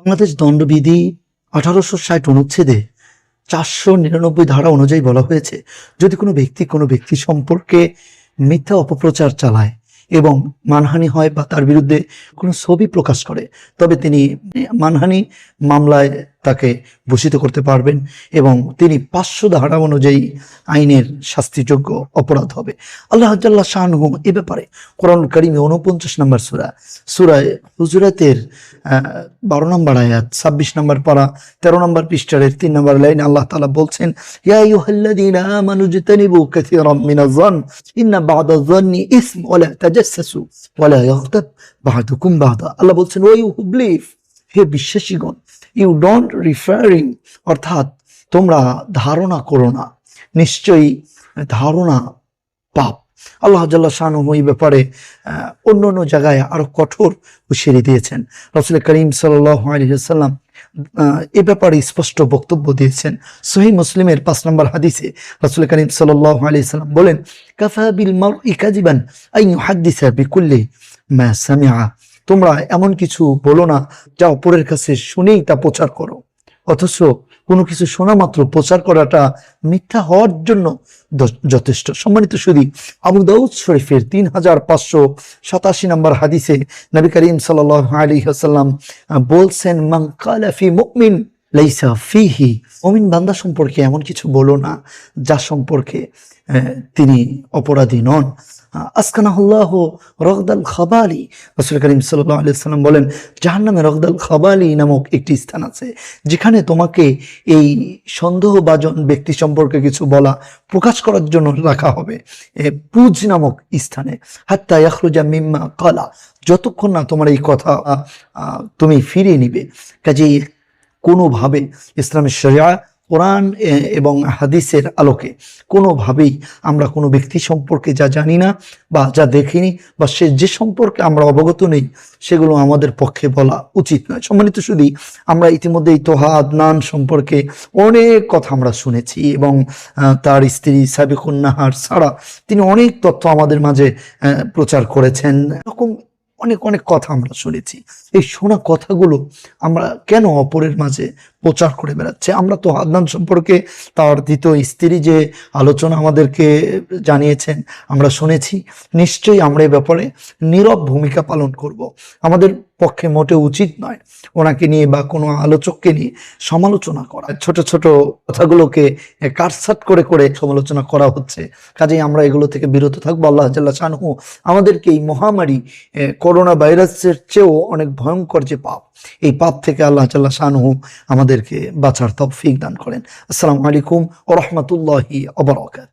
বাংলাদেশ দণ্ডবিধি আঠারোশো ষাট অনুচ্ছেদে চারশো নিরানব্বই ধারা অনুযায়ী বলা হয়েছে, যদি কোনো ব্যক্তি কোনো ব্যক্তি সম্পর্কে মিথ্যা অপপ্রচার চালায় এবং মানহানি হয় বা তার বিরুদ্ধে কোনো ছবি প্রকাশ করে, তবে তিনি মানহানি মামলায় তাকে ভূষিত করতে পারবেন এবং তিনি পাঁচশো ধারা অনুযায়ী আইনের শাস্তিযোগ্য অপরাধ হবে। আল্লাহ শাহনহু এ ব্যাপারে কোরআন করিমে উনপঞ্চাশ নম্বর সুরা, সুরায় হুজুরাতের বারো নম্বর আয়াত, ছাব্বিশ নম্বর পারা, তেরো নম্বর পৃষ্ঠারের, তিন নম্বর লাইন আল্লাহ তালা বলছেন আল্লাহ বলছেন ও ইউ হু বিলিভ হে বিশ্বাসীগণ ইউ ডোন্ট রিফারিং অর্থাৎ তোমরা ধারণা করো না। নিশ্চয়ই ধারণা পাপ। আল্লাহ জাল্লাহ শাহনু এই ব্যাপারে অন্য অন্য জায়গায় আরও কঠোর হুঁশিয়ারি দিয়েছেন। রসুল করিম সাল্লাম এ ব্যাপারে স্পষ্ট বক্তব্য দিয়েছেন। সহি মুসলিমের পাঁচ নম্বর হাদিসে রসুল করিম সাল্লাহ আলি সাল্লাম বলেন, কাফা বিল মার ইকাজিবান আই হাদিসা বিকুল্লি মা সামিআ। তোমরা এমন কিছু বলো না যা অপরের কাছে শুনেই তা প্রচার করো। অথচ কোনো কিছু শোনা মাত্র প্রচার করাটা মিথ্যা হওয়ার জন্য যথেষ্ট। সম্মানিত শুধু আবু দাউদ শরীফের তিন হাজার পাঁচশো সাতাশি নম্বর হাদিসে নবী করিম সাল আলী আসাল্লাম বলছেন, মান মুকমিন লাইসা ফিহি, মুমিন বান্দা সম্পর্কে এমন কিছু বলো না, যা সম্পর্কে তিনি অপরাধী নন। আসকানাহুল্লাহ রগদাল খাবালি, রসুল করিম সাল্লাহ সাল্লাম বলেন, জাহান্নামে রগদাল খাবালি নামক একটি স্থান আছে, যেখানে তোমাকে এই সন্দেহভাজন ব্যক্তি সম্পর্কে কিছু বলা, প্রকাশ করার জন্য রাখা হবে পুজ নামক স্থানে। হাত্তা ইয়াখরুজা মিম্মা কালা যতক্ষণ না তোমার এই কথা তুমি ফিরিয়ে নিবে। কাজেই কোনোভাবে ইসলামের শরিয়া, কোরআন এবং হাদিসের আলোকে কোনোভাবেই আমরা কোনো ব্যক্তি সম্পর্কে যা জানি না বা যা দেখিনি বা সে যে সম্পর্কে আমরা অবগত নেই, সেগুলো আমাদের পক্ষে বলা উচিত নয়। সম্মানিত শুধু আমরা ইতিমধ্যে এই তোহা আদনান সম্পর্কে অনেক কথা আমরা শুনেছি এবং তার স্ত্রী সাবিকুন নাহার ছাড়া তিনি অনেক তথ্য আমাদের মাঝে প্রচার করেছেন। এরকম অনেক অনেক কথা আমরা শুনেছি। এই শোনা কথাগুলো আমরা কেন অপরের মাঝে প্রচার করে বেড়াচ্ছে। আমরা তো আদনান সম্পর্কে তার দ্বিতীয় স্ত্রী যে আলোচনা আমাদেরকে জানিয়েছেন, আমরা শুনেছি। নিশ্চয়ই আমরা এ ব্যাপারে নীরব ভূমিকা পালন করব। আমাদের পক্ষে মোটে উচিত নয় ওনাকে নিয়ে বা কোনো আলোচককে নিয়ে সমালোচনা করা। ছোট ছোট কথাগুলোকে কাটসাট করে করে সমালোচনা করা হচ্ছে। কাজেই আমরা এগুলো থেকে বিরত থাকব। আল্লাহ জাল্লাহ শানহু আমাদেরকে এই মহামারী করোনা ভাইরাসের চেয়েও অনেক ভয়ঙ্কর যে পাপ, এই পাপ থেকে আল্লাহ জাল্লাহ শানহু আমাদেরকে বাঁচার তৌফিক দান করেন। আসসালামু আলাইকুম ও রহমতুল্লাহি অবরাকাত